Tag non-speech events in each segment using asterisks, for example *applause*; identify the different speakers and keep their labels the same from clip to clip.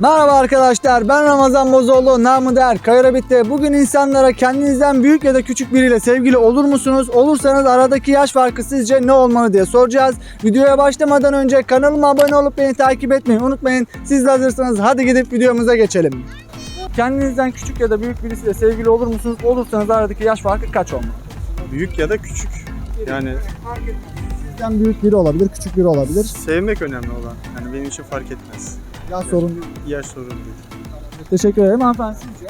Speaker 1: Merhaba arkadaşlar ben Ramazan Bozoğlu namı değer Kayra Bitti. Bugün insanlara kendinizden büyük ya da küçük biriyle sevgili olur musunuz? Olursanız aradaki yaş farkı sizce ne olmalı diye soracağız. Videoya başlamadan önce kanalıma abone olup beni takip etmeyi unutmayın. Siz de hazırsanız hadi gidip videomuza geçelim. Kendinizden küçük ya da büyük birisiyle sevgili olur musunuz? Olursanız aradaki yaş farkı kaç olmalı?
Speaker 2: Büyük ya da küçük. Yani
Speaker 1: Sizden büyük biri olabilir, küçük biri olabilir.
Speaker 2: sevmek önemli olan. Yani benim için fark etmez.
Speaker 1: Yaş sorun değil.
Speaker 2: Yaş sorun değil.
Speaker 1: Teşekkür ederim hanımefendi. Sizce?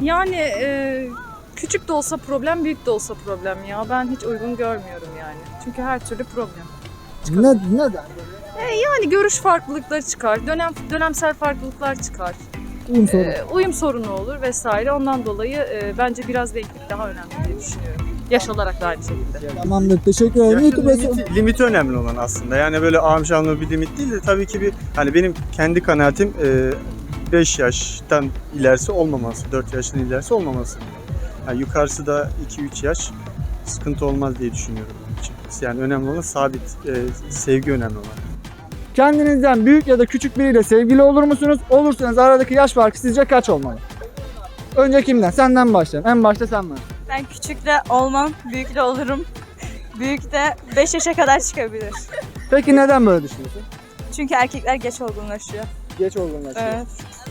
Speaker 3: Yani e, küçük de olsa problem, büyük de olsa problem ya. Ben hiç uygun görmüyorum yani. Çünkü her türlü problem.
Speaker 1: Ne, neden?
Speaker 3: Yani görüş farklılıkları çıkar, dönem dönemsel farklılıklar çıkar.
Speaker 1: Uyum sorunu.
Speaker 3: E, uyum sorunu olur vesaire. Ondan dolayı e, bence biraz renklik daha önemli diye düşünüyorum. Yaş olarak da aynı şekilde.
Speaker 1: Tamamdır teşekkür ederim.
Speaker 2: Yaşın
Speaker 1: YouTube'a
Speaker 2: limiti, limiti önemli olan aslında. Yani böyle amşanlı bir limit değil de tabii ki bir hani benim kendi kanaatim 5 yaştan ilerisi olmaması, 4 yaştan ilerisi olmaması. Yani yukarısı da 2-3 yaş sıkıntı olmaz diye düşünüyorum. Yani önemli olan sabit e, sevgi önemli olan.
Speaker 1: Kendinizden büyük ya da küçük biriyle sevgili olur musunuz? Olursanız aradaki yaş farkı sizce kaç olmalı? Önce kimden? Senden başlayalım. En başta sen var.
Speaker 4: Ben küçükle olmam, büyükle olurum. Büyük de 5 yaşa kadar çıkabilir.
Speaker 1: Peki neden böyle düşünüyorsun?
Speaker 4: Çünkü erkekler geç olgunlaşıyor.
Speaker 1: Geç olgunlaşıyor.
Speaker 4: Evet.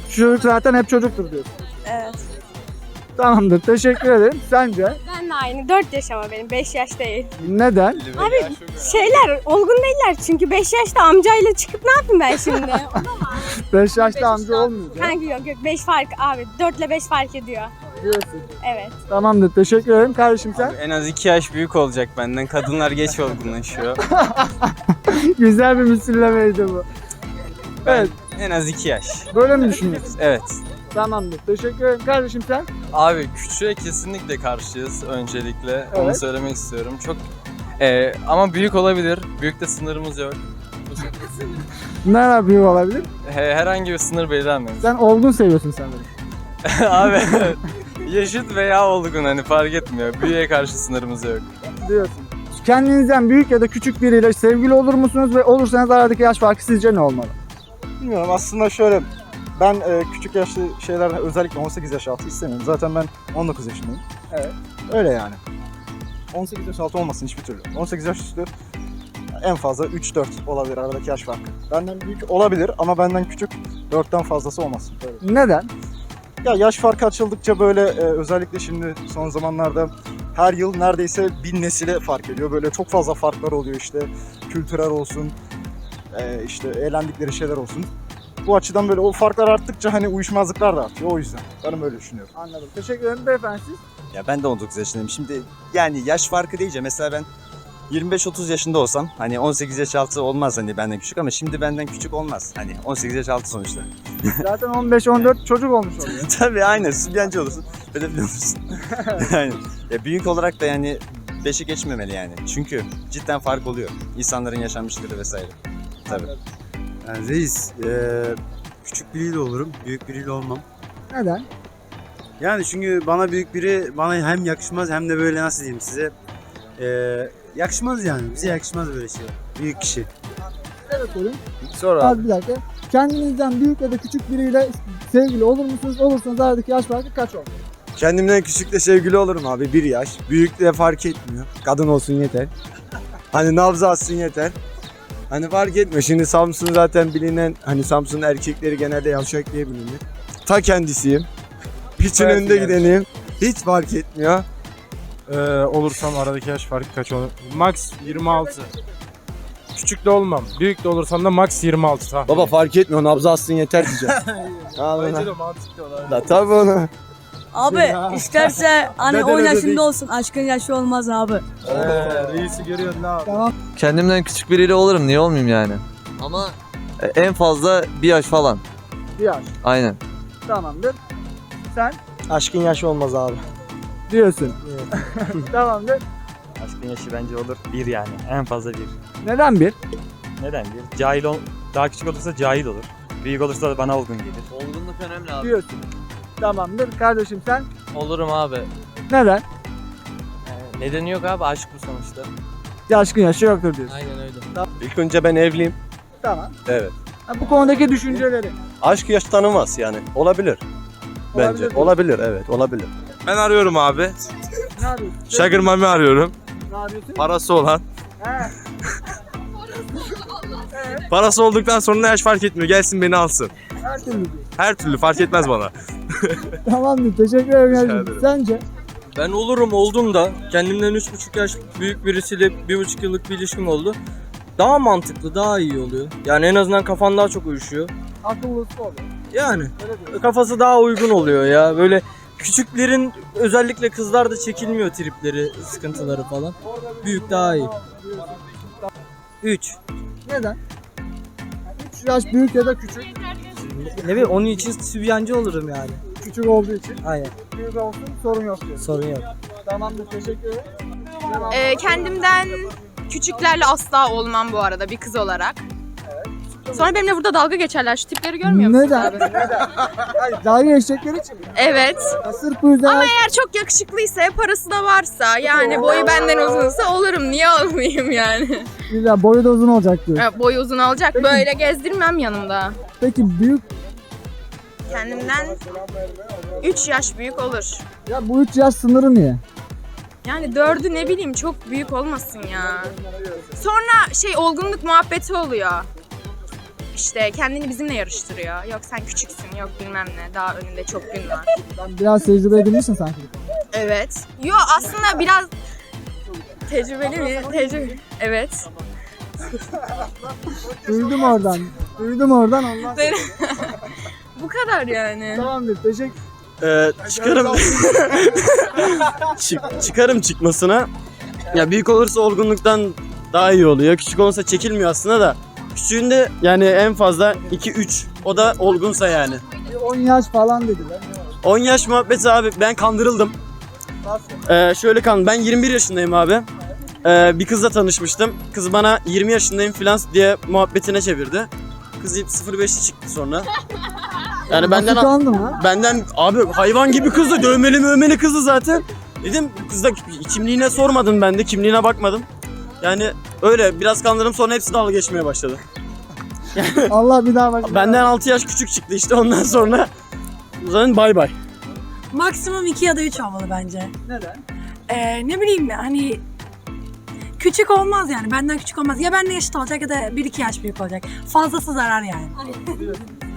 Speaker 1: Şu çocuk zaten hep çocuktur diyorsun.
Speaker 4: Evet.
Speaker 1: Tamamdır. Teşekkür ederim. Sence?
Speaker 5: Ben de aynı. 4 yaş ama benim. 5 yaş değil.
Speaker 1: Neden?
Speaker 5: Şeyler olgun değiller çünkü 5 yaşta amcayla çıkıp ne yapayım ben şimdi? *laughs*
Speaker 1: 5 yaşta amca olmayacak
Speaker 5: Kanka yok yok 5 fark abi. 4 ile 5 fark ediyor.
Speaker 1: diyorsun.
Speaker 5: Evet.
Speaker 1: Tamamdır. Teşekkür ederim. Kardeşim sen?
Speaker 6: En az 2 yaş büyük olacak benden. Kadınlar geç olgunlaşıyor. *laughs*
Speaker 1: Güzel bir misillemeydi bu. Evet.
Speaker 6: En az 2 yaş.
Speaker 1: Böyle mi düşünüyorsun?
Speaker 6: Evet.
Speaker 1: Tamamdır. Teşekkür ederim. Kardeşim sen?
Speaker 7: Abi küçüğe kesinlikle karşıyız öncelikle. Onu
Speaker 1: Evet.
Speaker 7: söylemek istiyorum. Çok Ee, ama büyük olabilir. Büyükte sınırımız yok.
Speaker 1: Ne yapıyor olabilir?
Speaker 7: He- herhangi bir sınır belirlenmemiş.
Speaker 1: Sen olgun seviyorsun sen beni. *laughs*
Speaker 7: Abi yaşıt veya olgun hani fark etmiyor. Büyüğe karşı sınırımız yok.
Speaker 1: diyorsun. Kendinizden büyük ya da küçük biriyle sevgili olur musunuz ve olursanız aradaki yaş farkı sizce ne olmalı?
Speaker 8: Bilmiyorum aslında şöyle ben e, küçük yaşlı şeyler özellikle 18 yaş altı istemiyorum. Zaten ben 19 yaşındayım.
Speaker 1: Evet.
Speaker 8: Öyle yani. 18 yaş altı olmasın hiçbir türlü. 18 yaş üstü en fazla 3-4 olabilir aradaki yaş farkı. Benden büyük olabilir ama benden küçük 4'ten fazlası olmasın. Böyle.
Speaker 1: Neden?
Speaker 8: Ya yaş farkı açıldıkça böyle e, özellikle şimdi son zamanlarda her yıl neredeyse bin nesile fark ediyor. Böyle çok fazla farklar oluyor işte. Kültürel olsun, e, işte eğlendikleri şeyler olsun. Bu açıdan böyle o farklar arttıkça hani uyuşmazlıklar da artıyor o yüzden. Ben öyle düşünüyorum.
Speaker 1: Anladım. Teşekkür ederim beyefendi siz.
Speaker 9: Ya ben de 19 yaşındayım. Şimdi yani yaş farkı deyince mesela ben 25-30 yaşında olsam hani 18 yaş altı olmaz hani benden küçük ama şimdi benden küçük olmaz. Hani 18 yaş altı sonuçta. *laughs*
Speaker 1: Zaten 15-14 çocuk olmuş oluyor. *laughs*
Speaker 9: Tabii aynen sübyancı olursun. Pedofil olursun. yani, ya büyük olarak da yani 5'i geçmemeli yani. Çünkü cidden fark oluyor. İnsanların yaşanmışlıkları vesaire. Tabii.
Speaker 10: Yani reis, eee, küçük biriyle olurum, büyük biriyle olmam.
Speaker 1: Neden?
Speaker 10: Yani çünkü bana büyük biri bana hem yakışmaz hem de böyle nasıl diyeyim size eee, yakışmaz yani. Bize yakışmaz böyle şey. Büyük kişi.
Speaker 1: Evet sorayım.
Speaker 7: Sor
Speaker 1: Az bir dakika. Kendinizden büyük ya da küçük biriyle sevgili olur musunuz? Olursanız aradaki yaş farkı kaç olmalı?
Speaker 2: Kendimden küçükle sevgili olurum abi. Bir yaş. Büyükle fark etmiyor. Kadın olsun yeter. Hani nabzı atsın yeter. Hani fark etmiyor. Şimdi Samsun zaten bilinen hani Samsun'un erkekleri genelde yavşak diye bilinir. Ta kendisiyim. Piçin önde
Speaker 7: yani.
Speaker 2: gideniyim. Hiç fark etmiyor.
Speaker 11: Ee, olursam aradaki yaş farkı kaç olur? Max 26. Küçük de olmam. Büyük de olursam da max 26 tahmin.
Speaker 2: Baba fark etmiyor. Nabzı atsın yeter diyeceğim. *laughs*
Speaker 11: Bence
Speaker 2: Vallahi.
Speaker 11: de mantıklı olan.
Speaker 2: Tabii onu.
Speaker 4: Abi isterse hani
Speaker 2: Neden
Speaker 4: 10
Speaker 2: öyle
Speaker 4: yaşında olsun aşkın yaşı olmaz abi.
Speaker 11: Ee, reisi görüyorsun abi?
Speaker 1: Tamam.
Speaker 6: Kendimden küçük biriyle olurum. Niye olmayayım yani? Ama e, en fazla bir yaş falan.
Speaker 1: Bir yaş.
Speaker 6: Aynen.
Speaker 1: Tamamdır. Sen
Speaker 8: Aşkın yaşı olmaz abi.
Speaker 1: diyorsun. *laughs* Tamamdır.
Speaker 6: Aşkın yaşı bence olur. Bir yani. En fazla bir.
Speaker 1: Neden bir?
Speaker 6: Neden bir? Cahil ol... Daha küçük olursa cahil olur. Büyük olursa da bana olgun gelir. Olgunluk önemli abi.
Speaker 1: Diyorsun. Tamamdır. Kardeşim sen
Speaker 7: Olurum abi.
Speaker 1: neden?
Speaker 7: Ee, nedeni yok abi aşk bu sonuçta.
Speaker 1: Yaşkın yaşı yoktur diyorsun.
Speaker 7: Aynen öyle.
Speaker 2: İlk önce ben evliyim.
Speaker 1: Tamam.
Speaker 2: Evet.
Speaker 1: Ha, bu konudaki düşünceleri.
Speaker 12: Aşk yaş tanımaz yani. Olabilir. Bence.
Speaker 1: Olabilir.
Speaker 12: Olabilir evet olabilir.
Speaker 7: Ben arıyorum abi.
Speaker 1: Ne yapıyorsun?
Speaker 7: Sugar Mami arıyorum.
Speaker 1: Ne yapıyorsun?
Speaker 7: Parası olan.
Speaker 1: He.
Speaker 7: Parası olduktan sonra yaş fark etmiyor. Gelsin beni alsın.
Speaker 1: Her türlü.
Speaker 7: Her türlü fark etmez bana. *laughs*
Speaker 1: Tamamdır. Teşekkür ederim.
Speaker 7: Rica ederim.
Speaker 1: Sence?
Speaker 13: Ben olurum oldum da kendimden 3,5 yaş büyük birisiyle 1,5 yıllık bir ilişkim oldu. Daha mantıklı, daha iyi oluyor. Yani en azından kafan daha çok uyuşuyor.
Speaker 1: Akıllısı oluyor.
Speaker 13: Yani kafası daha uygun oluyor ya. Böyle küçüklerin özellikle kızlar da çekilmiyor tripleri, sıkıntıları falan. Büyük daha iyi. 3.
Speaker 1: Neden? 3 yaş büyük ya da küçük.
Speaker 13: Ne bileyim onun için sübyancı olurum yani.
Speaker 1: Küçük olduğu için.
Speaker 13: Aynen.
Speaker 1: Büyük olsun sorun yok diyor.
Speaker 13: Sorun yok.
Speaker 1: Tamamdır. Teşekkür ederim.
Speaker 5: Ee, kendimden küçüklerle asla olmam bu arada bir kız olarak. Sonra benimle burada dalga geçerler. Şu tipleri görmüyor musunuz
Speaker 1: Neden?
Speaker 5: abi? *laughs*
Speaker 1: Hayır, dalga geçecekleri için mi?
Speaker 5: Evet.
Speaker 1: Ya Sırf bu yüzden
Speaker 5: Ama eğer çok yakışıklıysa, parası da varsa, yani boyu benden uzunsa olurum. Niye olmayayım yani?
Speaker 1: illa boyu da uzun olacak diyor.
Speaker 5: Boyu uzun olacak. Böyle gezdirmem yanımda.
Speaker 1: Peki büyük
Speaker 5: Kendimden 3 yaş büyük olur.
Speaker 1: ya bu 3 yaş sınırı niye?
Speaker 5: Yani dördü ne bileyim çok büyük olmasın ya. Sonra şey olgunluk muhabbeti oluyor. İşte kendini bizimle yarıştırıyor. Yok sen küçüksün, yok bilmem ne. Daha önünde çok gün var.
Speaker 1: Ben biraz tecrübe edinmişsin sanki.
Speaker 5: Evet. Yo aslında biraz tecrübeli mi? Tecrübe. Evet.
Speaker 1: Duydum oradan. Duydum oradan ondan. sonra- *laughs*
Speaker 5: Bu kadar yani.
Speaker 1: Tamamdır. Teşekkür
Speaker 12: Ee, çıkarım. Çık- çıkarım çıkmasına. Ya büyük olursa olgunluktan daha iyi oluyor. Küçük olursa çekilmiyor aslında da. Küçüğünde yani en fazla 2-3. O da olgunsa yani.
Speaker 1: Bir 10 yaş falan dediler.
Speaker 12: 10 yaş muhabbeti abi ben kandırıldım. Ee, şöyle kan ben 21 yaşındayım abi. Ee, bir kızla tanışmıştım. Kız bana 20 yaşındayım filan diye muhabbetine çevirdi. Kız 05'i çıktı sonra. Yani benden benden abi hayvan gibi kızdı. Dövmeli mövmeli kızdı zaten. Dedim kız da kimliğine sormadım ben de kimliğine bakmadım. Yani öyle biraz kandırdım sonra hepsi dalga geçmeye başladı. *laughs*
Speaker 1: Allah bir daha başına.
Speaker 12: Benden 6 yaş küçük çıktı işte ondan sonra. O zaman bay bay.
Speaker 14: Maksimum 2 ya da 3 olmalı bence.
Speaker 1: Neden?
Speaker 14: Ee, ne bileyim hani küçük olmaz yani benden küçük olmaz. Ya benimle eşit olacak ya da 1-2 yaş büyük olacak. Fazlası zarar yani.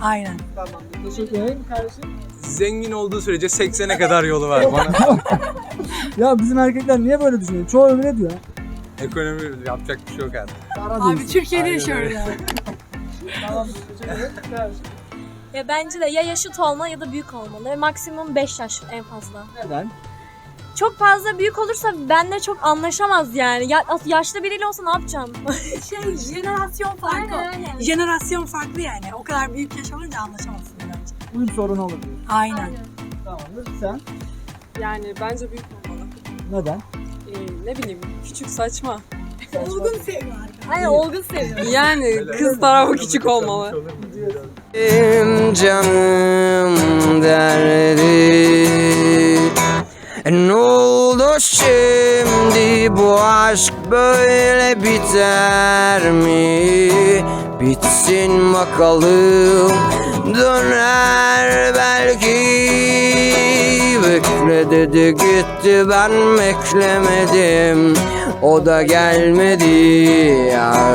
Speaker 14: Aynen.
Speaker 1: Tamamdır. Teşekkür ederim kardeşim.
Speaker 7: Zengin olduğu sürece 80'e kadar yolu var. Bana *laughs*
Speaker 1: Ya bizim erkekler niye böyle düşünüyor? Çoğu öyle diyor.
Speaker 7: ekonomi yapacak bir şey yok artık.
Speaker 14: Abi. Türkiye'de.
Speaker 1: Teşekkür ederim. Kardeşim.
Speaker 4: Ya bence de ya yaşıt olmalı ya da büyük olmalı. Maksimum 5 yaş en fazla.
Speaker 1: Neden?
Speaker 4: Çok fazla büyük olursa benle çok anlaşamaz yani. Ya, yaşlı biriyle olsa ne yapacağım? *laughs*
Speaker 14: Şey jenerasyon farkı. Jenerasyon farklı yani. O kadar büyük yaş olunca anlaşamazsın bence.
Speaker 1: Uyum sorunu olur diyor.
Speaker 14: Aynen.
Speaker 1: Tamamdır. Sen?
Speaker 3: Yani bence büyük olmalı.
Speaker 1: Neden?
Speaker 3: Ee, ne bileyim küçük saçma. *laughs*
Speaker 14: Olgun seviyor
Speaker 4: Aynen olgun seviyorum. *laughs*
Speaker 3: Yani kız tarafı küçük olmalı.
Speaker 13: canım derdi Ne oldu şimdi? Bu aşk böyle biter mi? Bitsin bakalım. Döner belki. Bekle dedi gitti. Ben beklemedim. O da gelmedi ya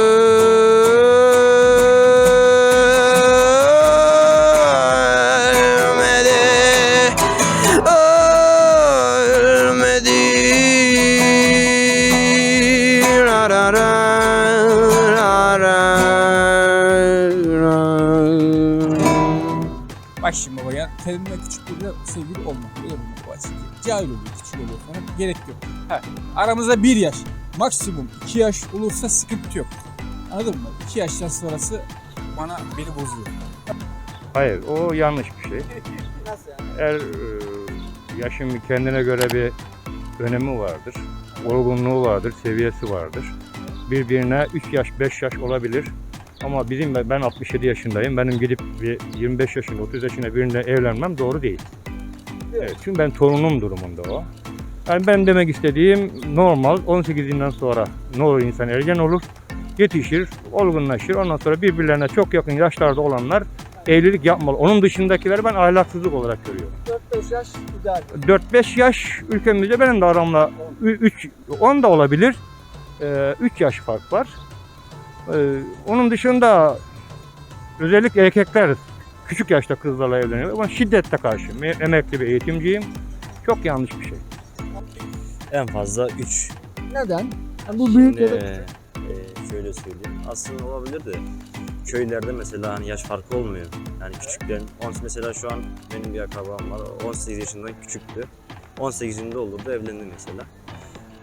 Speaker 11: kendine küçük biriyle sevgili olma. Öyle mi baba? Çünkü Cahil oluyor, küçük oluyor falan. Gerek yok. Ha, aramızda bir yaş. Maksimum iki yaş olursa sıkıntı yok. Anladın mı? İki yaştan sonrası bana beni bozuyor.
Speaker 6: Hayır o yanlış bir şey.
Speaker 1: Nasıl yani?
Speaker 6: Eğer e, yaşın kendine göre bir
Speaker 15: önemi vardır. Olgunluğu vardır, seviyesi vardır. Birbirine 3 yaş, 5 yaş olabilir. Ama bizim ben 67 yaşındayım. Benim gidip bir 25 yaşında, 30 yaşında birine evlenmem doğru değil. Evet, çünkü ben torunum durumunda o. Yani ben demek istediğim normal 18'inden sonra ne olur insan ergen olur, yetişir, olgunlaşır. Ondan sonra birbirlerine çok yakın yaşlarda olanlar evlilik yapmalı. Onun dışındakileri ben ahlaksızlık olarak görüyorum.
Speaker 1: 4-5 yaş ideal.
Speaker 15: 4-5 yaş ülkemizde benim de aramla 3 10 da olabilir. 3 yaş fark var. Ee, Onun dışında özellikle erkekler küçük yaşta kızlarla evleniyor. Ama şiddette karşıyım. E- Emekli bir eğitimciyim. Çok yanlış bir şey.
Speaker 16: En fazla 3.
Speaker 1: Neden? Yani bu büyük ya da
Speaker 16: e, şöyle söyleyeyim. Aslında olabilir de köylerde mesela hani yaş farkı olmuyor. Yani küçüklerin, on- mesela şu an benim bir akrabam var. 18 yaşından küçüktü. 18'inde olurdu evlendi mesela.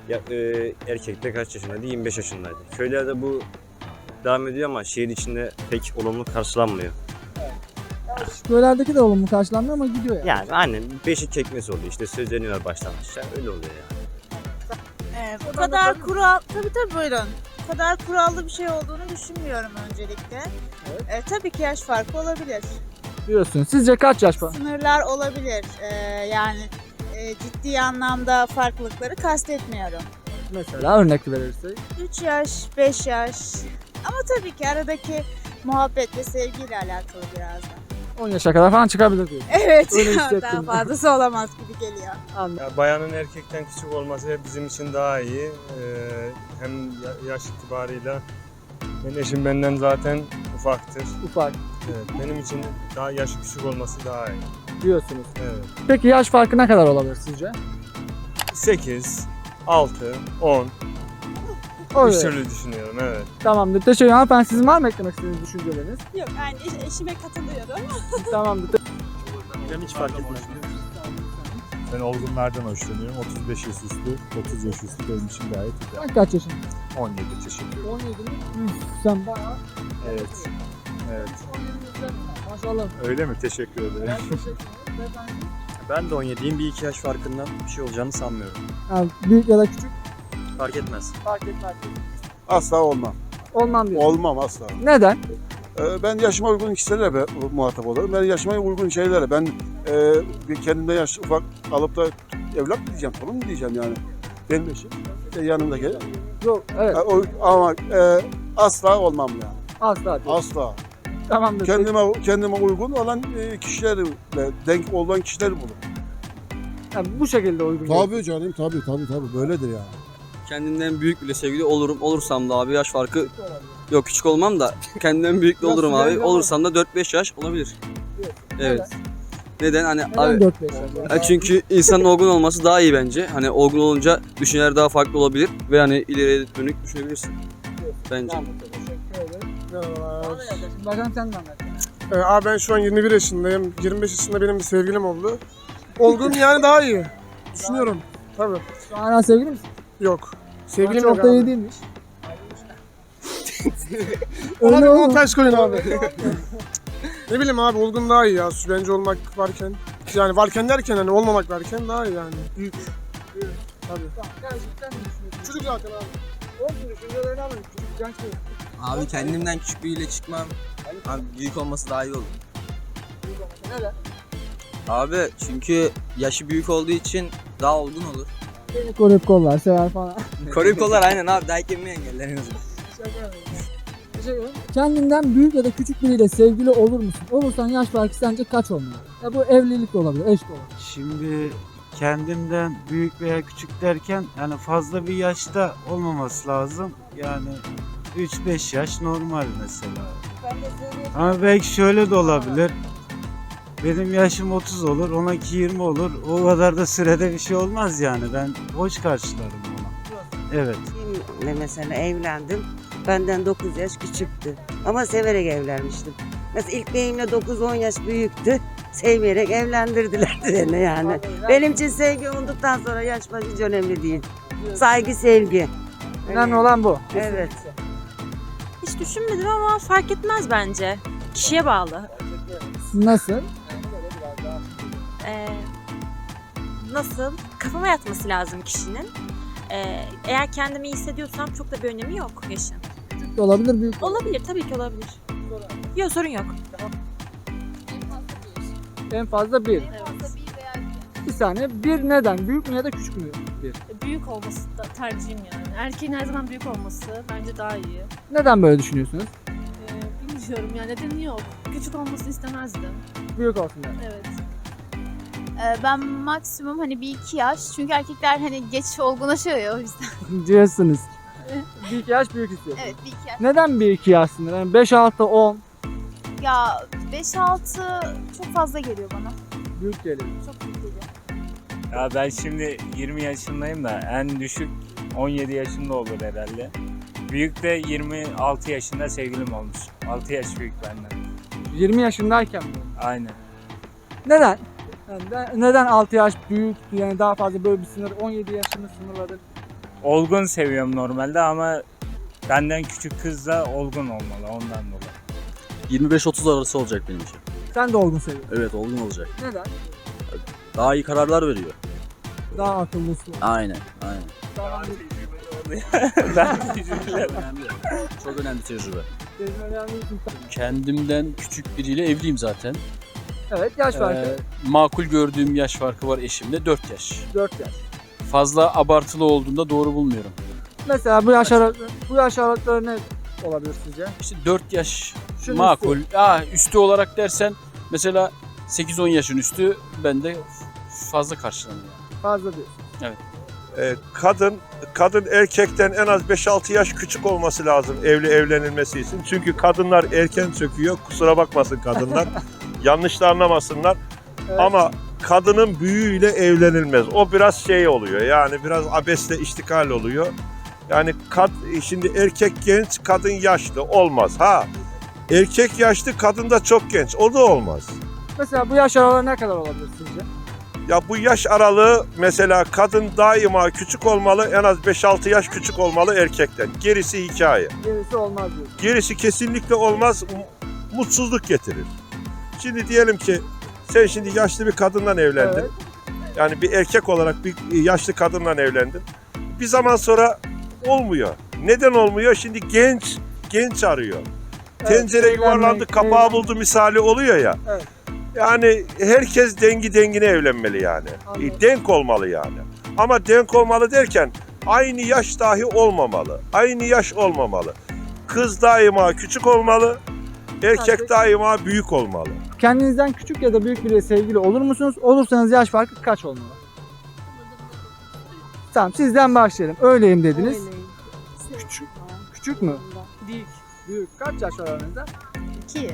Speaker 16: Ya, e, erkek de kaç yaşındaydı? 25 yaşındaydı. Köylerde bu devam ediyor ama şehir içinde pek olumlu karşılanmıyor.
Speaker 1: köylerdeki de olumlu karşılanmıyor ama gidiyor yani.
Speaker 16: Yani annem beşik çekmesi oluyor işte sözleniyorlar baştan aşağı öyle oluyor yani.
Speaker 5: Ee, bu kadar kural, tabii tabii buyurun. Bu kadar kurallı bir şey olduğunu düşünmüyorum öncelikle. Ee, tabii ki yaş farkı olabilir.
Speaker 1: Diyorsun. Sizce kaç yaş var?
Speaker 5: Sınırlar olabilir. Ee, yani e, ciddi anlamda farklılıkları kastetmiyorum.
Speaker 1: Mesela örnek verirsek.
Speaker 5: 3 yaş, 5 yaş. Ama tabii ki aradaki muhabbet ve sevgiyle alakalı biraz da.
Speaker 1: 10 yaşa kadar falan çıkabilir diyorsun.
Speaker 5: Evet,
Speaker 1: Öyle *laughs*
Speaker 5: daha
Speaker 1: hissettim.
Speaker 5: fazlası olamaz gibi geliyor.
Speaker 17: Ya bayanın erkekten küçük olması bizim için daha iyi. Ee, hem ya- yaş itibarıyla benim eşim benden zaten ufaktır.
Speaker 1: Ufak
Speaker 17: Evet, benim için daha yaşı küçük olması daha iyi.
Speaker 1: diyorsunuz.
Speaker 17: Evet.
Speaker 1: Peki yaş farkı ne kadar olabilir sizce?
Speaker 17: 8, 6, 10.
Speaker 1: Öyle.
Speaker 17: Üç türlü düşünüyorum evet.
Speaker 1: Tamamdır. Teşekkür ederim. Hanımefendi sizin var mı eklemek istediğiniz düşünceleriniz?
Speaker 5: Yok yani eşime katılıyorum. *laughs*
Speaker 1: Tamamdır.
Speaker 18: Ben hiç fark etmez.
Speaker 19: Ben olgunlardan hoşlanıyorum. 35 yaş üstü, 30 yaş üstü benim için gayet ideal.
Speaker 1: Sen kaç yaşındasın?
Speaker 19: 17 teşekkür ederim.
Speaker 1: 17 mi? Üf, sen bayağı
Speaker 19: Evet. Evet.
Speaker 1: maşallah.
Speaker 19: Öyle mi? Teşekkür ederim.
Speaker 1: Ben teşekkür ederim.
Speaker 18: Ben de 17'yim. Bir iki yaş farkından bir şey olacağını sanmıyorum.
Speaker 1: Yani büyük ya da küçük
Speaker 18: Fark etmez.
Speaker 1: fark etmez.
Speaker 20: Asla olmam.
Speaker 1: Olmam diyorsun.
Speaker 20: Olmam asla.
Speaker 1: Neden?
Speaker 20: Ee, Ben yaşıma uygun kişilerle be- muhatap olurum. Ben yaşıma uygun şeylerle. Ben e, bir kendimde yaş ufak alıp da evlat mı diyeceğim, torun mu diyeceğim yani. Benim eşim işte yanımdaki.
Speaker 1: Yok evet.
Speaker 20: Ha, o- Ama e, asla olmam yani.
Speaker 1: Asla diyorsun.
Speaker 20: Asla.
Speaker 1: Tamamdır.
Speaker 20: Kendime kendime uygun olan e, kişilerle denk olan kişileri bulurum.
Speaker 1: Yani bu şekilde uygun.
Speaker 20: Tabii canım tabii tabii tabii böyledir yani.
Speaker 12: Kendimden büyük bile sevgili olurum. Olursam da abi yaş farkı yok küçük olmam da kendimden büyük de olurum abi. Olursam da 4-5 yaş olabilir. Evet. Neden? Hani
Speaker 1: Neden
Speaker 12: abi
Speaker 1: 4 5 yaş?
Speaker 12: Ha, çünkü insanın olgun olması daha iyi bence. Hani olgun olunca düşünceler daha farklı olabilir ve hani ileriye dönük düşünebilirsin. Bence.
Speaker 1: Bakalım sen de anlat.
Speaker 21: Ee, abi ben şu an 21 yaşındayım. 25 yaşında benim bir sevgilim oldu. Olgun yani daha iyi. Düşünüyorum. Tabii.
Speaker 1: Şu an hala sevgili misin?
Speaker 21: Yok. Sevgilim
Speaker 1: çok
Speaker 21: yok
Speaker 1: da
Speaker 21: abi. *laughs* Ona
Speaker 1: Öyle
Speaker 21: bir
Speaker 1: olma.
Speaker 21: montaj koyun abi. ne bileyim abi olgun daha iyi ya. Bence olmak varken. Yani varken derken hani olmamak varken daha iyi yani. Büyük. Tabii.
Speaker 1: Gerçekten mi düşünüyorsun?
Speaker 21: Çocuk zaten abi.
Speaker 1: Olsun düşüncelerini alın. Çocuk genç değil.
Speaker 12: Abi kendimden küçük biriyle çıkmam. Abi büyük olması daha iyi olur.
Speaker 1: Neden?
Speaker 12: Abi çünkü yaşı büyük olduğu için daha olgun olur.
Speaker 1: Beni koruyup kollar sever falan. *laughs*
Speaker 12: Koruyup kollar aynen abi dayak yemeyi engeller en azından.
Speaker 1: Kendinden büyük ya da küçük biriyle sevgili olur musun? Olursan yaş farkı sence kaç olmalı? Ya bu evlilik de olabilir, eş de olabilir.
Speaker 22: Şimdi kendimden büyük veya küçük derken yani fazla bir yaşta olmaması lazım. Yani 3-5 yaş normal mesela. Ama belki şöyle de olabilir. Benim yaşım 30 olur, onunki 20 olur. O kadar da sürede bir şey olmaz yani. Ben hoş karşılarım onu. Evet.
Speaker 23: Benimle mesela evlendim. Benden 9 yaş küçüktü. Ama severek evlenmiştim. Mesela ilk benimle 9-10 yaş büyüktü. Sevmeyerek evlendirdiler *laughs* beni yani. Benim için sevgi olduktan sonra yaş falan hiç önemli değil. Saygı, sevgi.
Speaker 1: Önemli olan bu.
Speaker 23: Evet.
Speaker 24: Hiç düşünmedim ama fark etmez bence. Kişiye bağlı.
Speaker 1: Nasıl?
Speaker 25: Nasıl? Kafama yatması lazım kişinin. Ee, eğer kendimi iyi hissediyorsam çok da bir önemi yok yaşın.
Speaker 1: Küçük de olabilir büyük de
Speaker 25: Olabilir tabii ki olabilir. Yok sorun yok.
Speaker 1: En fazla bir. Bir saniye. Bir neden? Büyük mü ya da küçük mü? Bir.
Speaker 3: Büyük olması da tercihim yani. Erkeğin her zaman büyük olması bence daha iyi.
Speaker 1: Neden böyle düşünüyorsunuz?
Speaker 3: Ee, bilmiyorum yani nedeni yok. Küçük olmasını istemezdim.
Speaker 1: Büyük olsun der.
Speaker 3: Evet.
Speaker 26: Ee, Ben maksimum hani bir iki yaş. Çünkü erkekler hani geç olgunlaşıyor ya o yüzden. *laughs*
Speaker 1: Diyorsunuz. bir iki yaş büyük istiyorsunuz.
Speaker 26: Evet bir iki yaş.
Speaker 1: Neden bir iki yaş sınırı? Yani 5, 6, 10
Speaker 26: Ya 5-6 çok fazla geliyor bana.
Speaker 1: büyük geliyor.
Speaker 26: Çok büyük geliyor.
Speaker 17: Ya ben şimdi 20 yaşındayım da en düşük 17 yaşında olur herhalde. Büyük de 26 yaşında sevgilim olmuş. 6 yaş büyük benden.
Speaker 1: 20 yaşındayken mi?
Speaker 17: Aynen.
Speaker 1: Neden? Yani de- neden 6 yaş büyük yani daha fazla böyle bir sınır 17 yaşını sınırladı?
Speaker 17: Olgun seviyorum normalde ama benden küçük kız da olgun olmalı ondan dolayı.
Speaker 27: 25-30 arası olacak benim için.
Speaker 1: Sen de olgun seviyorsun.
Speaker 27: Evet olgun olacak.
Speaker 1: Neden?
Speaker 27: Daha iyi kararlar veriyor.
Speaker 1: Daha akıllısı.
Speaker 27: Aynen, aynen.
Speaker 1: Daha
Speaker 27: önemli. Çok önemli tecrübe.
Speaker 28: Kendimden küçük biriyle evliyim zaten.
Speaker 1: Evet yaş farkı.
Speaker 28: Ee, makul gördüğüm yaş farkı var eşimle 4 yaş.
Speaker 1: 4 yaş.
Speaker 28: Fazla abartılı olduğunda doğru bulmuyorum.
Speaker 1: Mesela bu yaş aralıkları, bu yaş aralıkları ne olabilir sizce?
Speaker 28: İşte 4 yaş
Speaker 1: Şunun
Speaker 28: makul. Aa, üstü olarak dersen mesela 8-10 yaşın üstü bende fazla karşılanıyor.
Speaker 1: Fazla değil.
Speaker 28: Evet.
Speaker 29: Ee, kadın kadın erkekten en az 5-6 yaş küçük olması lazım evli evlenilmesi için. Çünkü kadınlar erken söküyor. Kusura bakmasın kadınlar. *laughs* Yanlış da anlamasınlar. Ama kadının büyüğüyle evlenilmez. O biraz şey oluyor. Yani biraz abesle iştikal oluyor. Yani kad, şimdi erkek genç, kadın yaşlı olmaz. Ha erkek yaşlı, kadın da çok genç. O da olmaz.
Speaker 1: Mesela bu yaş aralığı ne kadar olabilir sizce?
Speaker 29: Ya bu yaş aralığı mesela kadın daima küçük olmalı. En az 5-6 yaş küçük olmalı erkekten. Gerisi hikaye.
Speaker 1: Gerisi olmaz diyor.
Speaker 29: Gerisi kesinlikle olmaz. mu- Mutsuzluk getirir. Şimdi diyelim ki sen şimdi yaşlı bir kadından evlendin.
Speaker 1: Evet.
Speaker 29: Yani bir erkek olarak bir yaşlı kadınla evlendin. Bir zaman sonra olmuyor. Neden olmuyor? Şimdi genç genç arıyor. Tencere yuvarlandı, kapağı buldu misali oluyor ya.
Speaker 1: Evet.
Speaker 29: Yani herkes dengi dengine evlenmeli yani. E, Denk olmalı yani. Ama denk olmalı derken aynı yaş dahi olmamalı. Aynı yaş olmamalı. Kız daima küçük olmalı. Erkek daima büyük olmalı.
Speaker 1: Kendinizden küçük ya da büyük biriyle sevgili olur musunuz? Olursanız yaş farkı kaç olmalı? Tamam sizden başlayalım. Öyleyim dediniz. Küçük. Küçük mü?
Speaker 3: Büyük.
Speaker 1: Büyük. Kaç yaş var aranızda?
Speaker 26: İki.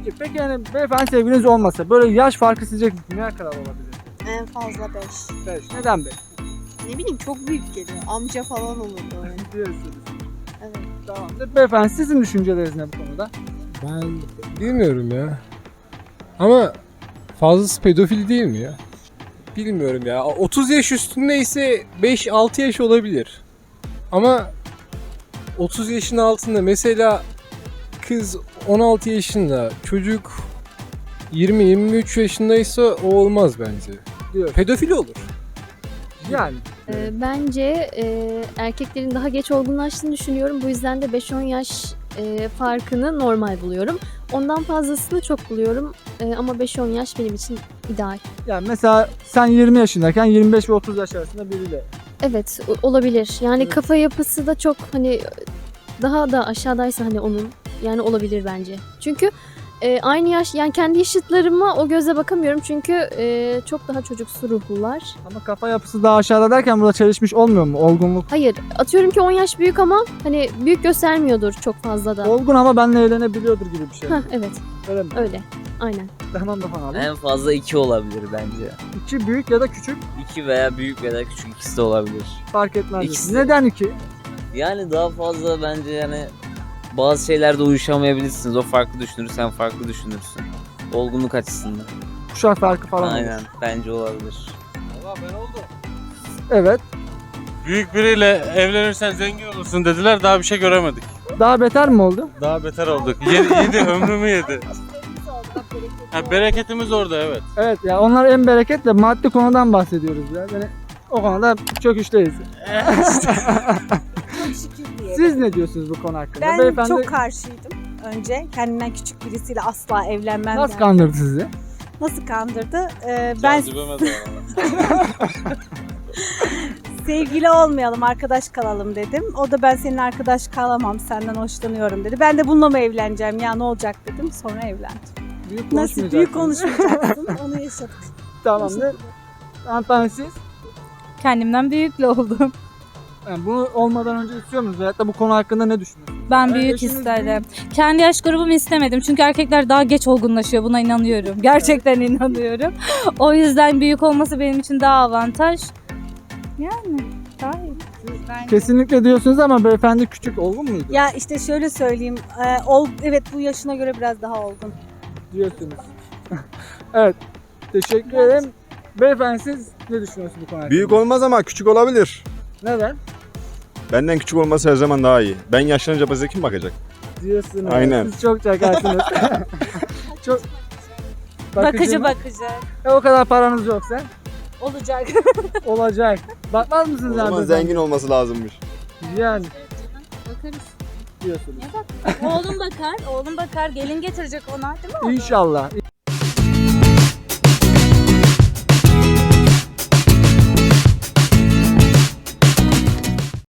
Speaker 1: İki. Peki yani beyefendi sevgiliniz olmasa böyle yaş farkı sizce ne kadar olabilir?
Speaker 26: En fazla 5.
Speaker 1: 5. Neden 5?
Speaker 26: Ne bileyim çok büyük geliyor. Amca falan olurdu öyle. *laughs*
Speaker 1: Diyorsunuz.
Speaker 26: Evet.
Speaker 1: Tamamdır. Beyefendi sizin düşünceleriniz ne bu konuda?
Speaker 30: Ben bilmiyorum ya. Ama fazlası pedofil değil mi ya? Bilmiyorum ya. 30 yaş üstündeyse 5-6 yaş olabilir. Ama 30 yaşın altında mesela kız 16 yaşında, çocuk 20-23 yaşındaysa o olmaz bence.
Speaker 1: Diyor.
Speaker 30: Pedofil olur.
Speaker 1: Yani.
Speaker 31: Ee, Bence e, erkeklerin daha geç olgunlaştığını düşünüyorum. Bu yüzden de 5-10 yaş e, farkını normal buluyorum. Ondan fazlasını çok buluyorum. E, ama 5-10 yaş benim için ideal.
Speaker 1: Yani mesela sen 20 yaşındayken 25 ve 30 yaş arasında biriyle.
Speaker 31: Evet o- olabilir. Yani kafa yapısı da çok hani daha da aşağıdaysa hani onun yani olabilir bence. Çünkü e, aynı yaş yani kendi yaşıtlarıma o gözle bakamıyorum çünkü e, çok daha çocuksu ruhlular.
Speaker 1: Ama kafa yapısı daha aşağıda derken burada çalışmış olmuyor mu? Olgunluk.
Speaker 31: Hayır atıyorum ki 10 yaş büyük ama hani büyük göstermiyordur çok fazla da.
Speaker 1: Olgun ama benimle evlenebiliyordur gibi bir şey.
Speaker 31: Heh, evet
Speaker 1: Öyle mi?
Speaker 31: öyle aynen.
Speaker 1: Tamam da abi.
Speaker 24: En fazla 2 olabilir bence.
Speaker 1: İki büyük ya da küçük
Speaker 24: 2 veya büyük veya küçük ikisi de olabilir.
Speaker 1: fark etmez.
Speaker 24: İkisi.
Speaker 1: Neden iki?
Speaker 24: Yani daha fazla bence yani bazı şeylerde uyuşamayabilirsiniz. O farklı düşünür, sen farklı düşünürsün. Olgunluk açısından.
Speaker 1: Kuşak farkı falan. olur.
Speaker 24: Aynen bence olabilir.
Speaker 1: Evet.
Speaker 32: Büyük biriyle evlenirsen zengin olursun dediler daha bir şey göremedik.
Speaker 1: Daha beter mi oldu?
Speaker 32: Daha beter olduk. Yedi, yedi ömrümü yedi. Ha, bereketimiz orada evet.
Speaker 1: Evet ya onlar en bereketle maddi konudan bahsediyoruz ya. Yani o konuda çöküşteyiz. *laughs* Siz ne diyorsunuz bu konu hakkında?
Speaker 33: Ben
Speaker 1: Beyefendi
Speaker 33: çok karşıydım önce. Kendinden küçük birisiyle asla evlenmem.
Speaker 1: nasıl
Speaker 33: derdim.
Speaker 1: kandırdı sizi?
Speaker 33: Nasıl kandırdı? Ee, ben *laughs* sevgili olmayalım, arkadaş kalalım dedim. O da ben senin arkadaş kalamam, senden hoşlanıyorum dedi. Ben de bununla mı evleneceğim ya ne olacak dedim. Sonra evlendim.
Speaker 1: Büyük
Speaker 33: Nasıl büyük konuşmayacaksın onu yaşadık. *laughs*
Speaker 1: Tamamdır. Hanımefendi siz?
Speaker 34: Kendimden büyükle oldum.
Speaker 1: Yani bunu olmadan önce istiyor musunuz? Veyahut da bu konu hakkında ne düşünüyorsunuz?
Speaker 34: Ben
Speaker 1: Yani
Speaker 34: büyük
Speaker 1: eşiniz
Speaker 34: isterim. Kendi yaş grubumu istemedim. Çünkü erkekler daha geç olgunlaşıyor. Buna inanıyorum. Gerçekten inanıyorum. *laughs* O yüzden büyük olması benim için daha avantaj. Yani daha iyi.
Speaker 1: Kesinlikle diyorsunuz ama beyefendi küçük olgun muydu?
Speaker 33: Ya işte şöyle söyleyeyim. e, ol, evet bu yaşına göre biraz daha olgun.
Speaker 1: Diyorsunuz. *laughs* evet. Teşekkür ederim. Beyefendi siz ne düşünüyorsunuz bu konu hakkında?
Speaker 35: Büyük olmaz ama küçük olabilir.
Speaker 1: Neden?
Speaker 35: Benden küçük olması her zaman daha iyi. Ben yaşlanınca bize kim bakacak?
Speaker 1: Diyorsunuz.
Speaker 35: Aynen.
Speaker 1: Siz çok çakarsınız. *laughs* çok
Speaker 34: Bakıcı
Speaker 1: mı?
Speaker 34: bakıcı.
Speaker 1: E, o kadar paranız yoksa
Speaker 34: Olacak. *laughs*
Speaker 1: olacak. Bakmaz
Speaker 35: O
Speaker 1: mısınız
Speaker 35: zaman
Speaker 1: abi?
Speaker 35: zengin olması lazımmış.
Speaker 1: Yani
Speaker 34: Bakarız.
Speaker 1: diyorsunuz.
Speaker 34: Oğlum bakar, oğlum bakar. Gelin getirecek ona değil mi?
Speaker 1: İnşallah.